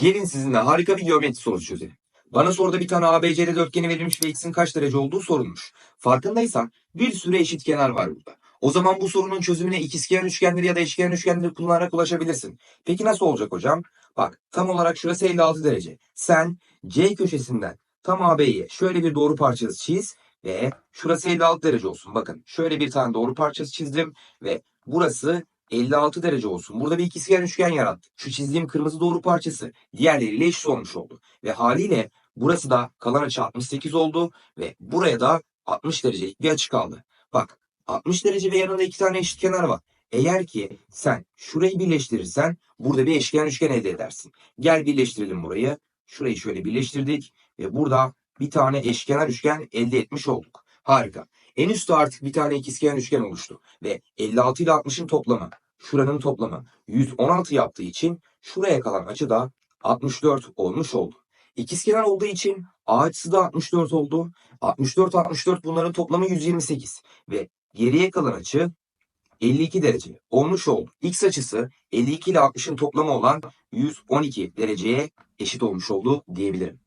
Gelin sizinle harika bir geometri sorusu çözelim. Bana soruda bir tane ABCD dörtgeni verilmiş ve x'in kaç derece olduğu sorulmuş. Farkındaysan bir sürü eşit kenar var burada. O zaman bu sorunun çözümüne ikizkenar üçgenleri ya da eşkenar üçgenleri kullanarak ulaşabilirsin. Peki nasıl olacak hocam? Bak tam olarak şurası 56 derece. Sen C köşesinden tam AB'ye şöyle bir doğru parçası çiz ve şurası 56 derece olsun. Bakın şöyle bir tane doğru parçası çizdim ve burası 56 derece olsun. Burada bir ikizkenar üçgen yarattık. Şu çizdiğim kırmızı doğru parçası diğerleriyle eşit olmuş oldu. Ve haliyle burası da kalan açı 68 oldu ve buraya da 60 derecelik bir açı kaldı. Bak 60 derece ve yanında iki tane eşit kenar var. Eğer ki sen şurayı birleştirirsen burada bir eşkenar üçgen elde edersin. Gel birleştirelim burayı. Şurayı şöyle birleştirdik ve burada bir tane eşkenar üçgen elde etmiş olduk. Harika. En üstte artık bir tane ikizkenar üçgen oluştu ve 56 ile 60'ın toplamı, şuranın toplamı 116 yaptığı için şuraya kalan açı da 64 olmuş oldu. İkizkenar olduğu için A açısı da 64 oldu. 64 64 bunların toplamı 128 ve geriye kalan açı 52 derece olmuş oldu. X açısı 52 ile 60'ın toplamı olan 112 dereceye eşit olmuş oldu diyebilirim.